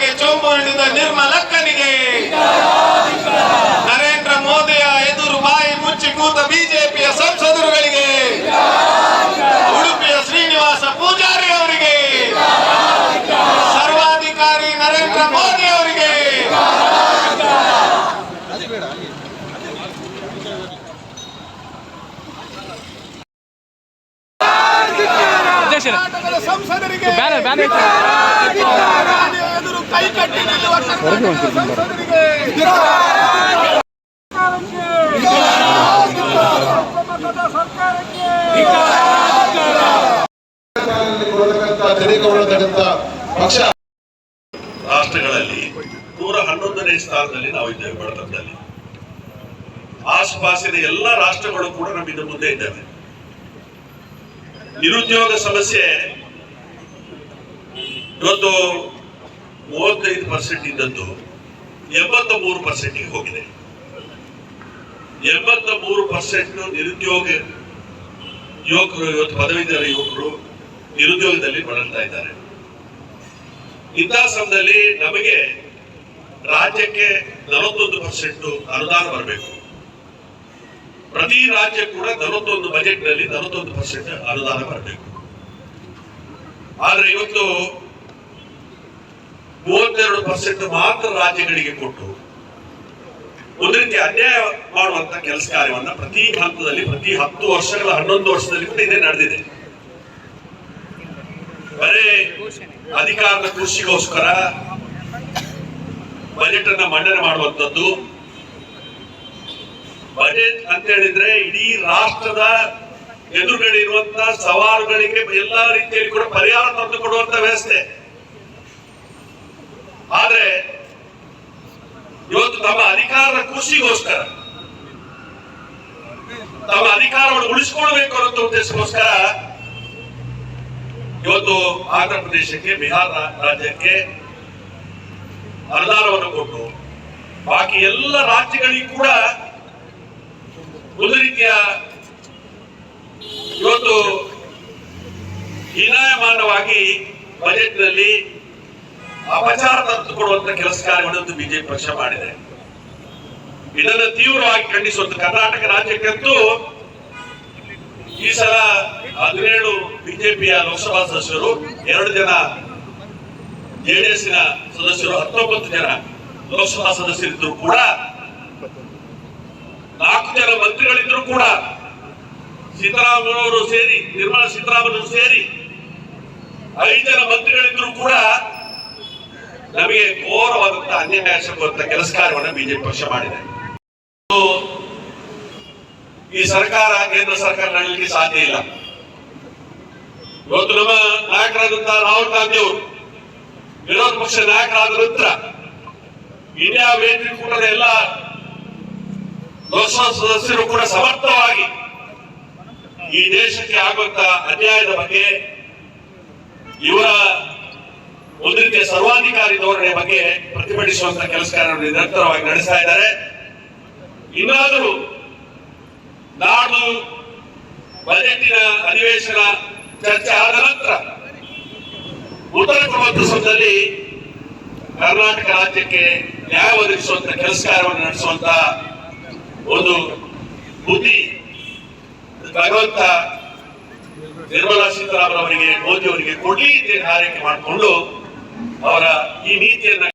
ಹಾಗೆ ಚೊಂಬು ನಿರ್ಮಲಕ್ಕನಿಗೆ ನರೇಂದ್ರ ಮೋದಿಯ ಎದುರು ಬಾಯಿ ಮುಚ್ಚಿ ಕೂತ ಬಿಜೆಪಿಯ ಸಂಸದರುಗಳಿಗೆ. ಉಡುಪಿಯ ಶ್ರೀನಿವಾಸ ಪೂಜಾರಿ ಅವರಿಗೆ. ಸರ್ವಾಧಿಕಾರಿ ನರೇಂದ್ರ ಮೋದಿ ಅವರಿಗೆ. ಸಂಸದರಿಗೆ ಪಕ್ಷ ರಾಷ್ಟ್ರಗಳಲ್ಲಿ ನೂರ ಹನ್ನೊಂದನೇ ಸ್ಥಾನದಲ್ಲಿ ನಾವು ಇದ್ದೇವೆ ಬಡತನದಲ್ಲಿ. ಆಸುಪಾಸಿನ ಎಲ್ಲ ರಾಷ್ಟ್ರಗಳು ಕೂಡ ನಮ್ಮಿಂದ ಮುಂದೆ ಇದ್ದಾವೆ. ನಿರುದ್ಯೋಗ ಸಮಸ್ಯೆ. ಇವತ್ತು ಮೂವತ್ತೈದು ಪರ್ಸೆಂಟ್ ಇದ್ದದ್ದು ಎಂಬತ್ತ ಮೂರು ಪರ್ಸೆಂಟ್ಗೆ ಹೋಗಿದೆ. ಎಂಬತ್ತ ಮೂರು ಪರ್ಸೆಂಟ್ ನಿರುದ್ಯೋಗ ಯುವಕರು, ಇವತ್ತು ಪದವೀಧರ ಯುವಕರು, ನಿರುದ್ಯೋಗದಲ್ಲಿ ಬಳಲ್ತಾ ಇದ್ದಾರೆ. ಇಂತಹ ಸಮಯದಲ್ಲಿ ನಮಗೆ ರಾಜ್ಯಕ್ಕೆ ನಲವತ್ತೊಂದು ಪರ್ಸೆಂಟ್ ಅನುದಾನ ಬರಬೇಕು. ಪ್ರತಿ ರಾಜ್ಯ ಕೂಡ ನಲವತ್ತೊಂದು ಬಜೆಟ್ನಲ್ಲಿ ನಲವತ್ತೊಂದು ಪರ್ಸೆಂಟ್ ಅನುದಾನ ಬರಬೇಕು. ಆದ್ರೆ ಇವತ್ತು ಮೂವತ್ತೆರಡು ಪರ್ಸೆಂಟ್ ಮಾತ್ರ ರಾಜ್ಯಗಳಿಗೆ ಕೊಟ್ಟು ಒಂದು ರೀತಿ ಅನ್ಯಾಯ ಮಾಡುವಂತ ಕೆಲಸ ಕಾರ್ಯವನ್ನ ಪ್ರತಿ ಹಂತದಲ್ಲಿ, ಪ್ರತಿ ಹತ್ತು ವರ್ಷಗಳ, ಹನ್ನೊಂದು ವರ್ಷದಲ್ಲಿ ಕೂಡ ಇದೇ ನಡೆದಿದೆ. ಬರೇ ಅಧಿಕಾರದ ಕೃಷಿಗೋಸ್ಕರ ಬಜೆಟ್ ಅನ್ನ ಮಂಡನೆ ಮಾಡುವಂತದ್ದು ಬಜೆಟ್ ಅಂತ ಹೇಳಿದ್ರೆ ಇಡೀ ರಾಷ್ಟ್ರದ ಎದುರುಗಡೆ ಇರುವಂತಹ ಸವಾಲುಗಳಿಗೆ ಎಲ್ಲಾ ರೀತಿಯಲ್ಲಿ ಕೂಡ ಪರಿಹಾರ ತಂದು ಕೊಡುವಂತ ವ್ಯವಸ್ಥೆ ಆದ್ರೆ ಇವತ್ತು ತಮ್ಮ ಅಧಿಕಾರದ ಕೃಷಿಗೋಸ್ಕರ ತಮ್ಮ ಅಧಿಕಾರವನ್ನು ಉಳಿಸಿಕೊಳ್ಬೇಕು ಅನ್ನೋ ಉದ್ದೇಶಕ್ಕೋಸ್ಕರ ಇವತ್ತು ಆಂಧ್ರ ಪ್ರದೇಶಕ್ಕೆ, ಬಿಹಾರ ರಾಜ್ಯಕ್ಕೆ ಅನುದಾನವನ್ನು ಕೊಟ್ಟು ಬಾಕಿ ಎಲ್ಲ ರಾಜ್ಯಗಳಿಗೂ ಕೂಡ ಒಂದು ರೀತಿಯ ಇವತ್ತು ಹೀನಾಯಮಾನವಾಗಿ ಬಜೆಟ್ನಲ್ಲಿ ಅಪಚಾರ ಅಪಚಾರ ತಂದುಕೊಡುವಂತ ಕೆಲಸ ಕಾರ್ಯಗಳನ್ನು ಬಿಜೆಪಿ ಪಕ್ಷ ಮಾಡಿದೆ. ಇದನ್ನು ತೀವ್ರವಾಗಿ ಖಂಡಿಸುವಂತ ಕರ್ನಾಟಕ ರಾಜ್ಯಕ್ಕಂತೂ ಈ ಸಲ ಹದಿನೇಳು ಬಿಜೆಪಿಯ ಲೋಕಸಭಾ ಸದಸ್ಯರು, ಎರಡು ಜನ ಜೆಡಿಎಸ್ನ ಸದಸ್ಯರು, ಹತ್ತೊಂಬತ್ತು ಜನ ಲೋಕಸಭಾ ಸದಸ್ಯರಿದ್ರು ಕೂಡ, ನಾಲ್ಕು ಜನ ಮಂತ್ರಿಗಳಿದ್ರು ಕೂಡ ಸಿದ್ದರಾಮಯ್ಯವರು ಸೇರಿ, ನಿರ್ಮಲಾ ಸೀತಾರಾಮನ್ ಸೇರಿ ಐದು ಜನ ಮಂತ್ರಿಗಳಿದ್ರು ಕೂಡ ನಮಗೆ ಘೋರವಾದಂತಹ ಅನ್ಯಾಯ ಕೆಲಸ ಕಾರ್ಯವನ್ನು ಬಿಜೆಪಿ ಪಕ್ಷ ಮಾಡಿದೆ. ಈ ಸರ್ಕಾರ ಕೇಂದ್ರ ಸರ್ಕಾರ ನಡಲಿಕ್ಕೆ ಸಾಧ್ಯ ಇಲ್ಲ. ಇವತ್ತು ನಮ್ಮ ನಾಯಕರಾದಂತಹ ರಾಹುಲ್ ಗಾಂಧಿ ಅವರು, ವಿರೋಧ ಪಕ್ಷ ನಾಯಕರಾದ ನಂತರ ಇಂಡಿಯಾ ವೇದಿಕೂಟದ ಎಲ್ಲ ಲೋಕಸಭಾ ಸದಸ್ಯರು ಕೂಡ ಸಮರ್ಥವಾಗಿ ಈ ದೇಶಕ್ಕೆ ಆಗುವಂತ ಅನ್ಯಾಯದ ಬಗ್ಗೆ, ಇವರ ಒಂದು ರೀತಿಯ ಸರ್ವಾಧಿಕಾರಿ ಧೋರಣೆ ಬಗ್ಗೆ ಪ್ರತಿಭಟಿಸುವಂತ ಕೆಲಸ ನಿರಂತರವಾಗಿ ನಡೆಸ್ತಾ ಇದ್ದಾರೆ. ಇನ್ನಾದರೂ ನಾಡು ಬಜೆಟಿನ ಅಧಿವೇಶನ ಚರ್ಚೆ ಆದ ನಂತರ ಉತ್ತರ ಸಮಯದಲ್ಲಿ ಕರ್ನಾಟಕ ರಾಜ್ಯಕ್ಕೆ ನ್ಯಾಯ ಒದಗಿಸುವಂತ ಕೆಲಸ ಕಾರ್ಯವನ್ನು ನಡೆಸುವಂತ ಒಂದು ಬುದ್ಧಿ ಭಗವಂತ ನಿರ್ಮಲಾ ಸೀತಾರಾಮನ್ ಅವರಿಗೆ ಮೋದಿ ಅವರಿಗೆ ಕೊಡ್ಲಿ ಹಾರೈಕೆ ಮಾಡಿಕೊಂಡು ಅವರ ಈ ನೀತಿಯನ್ನ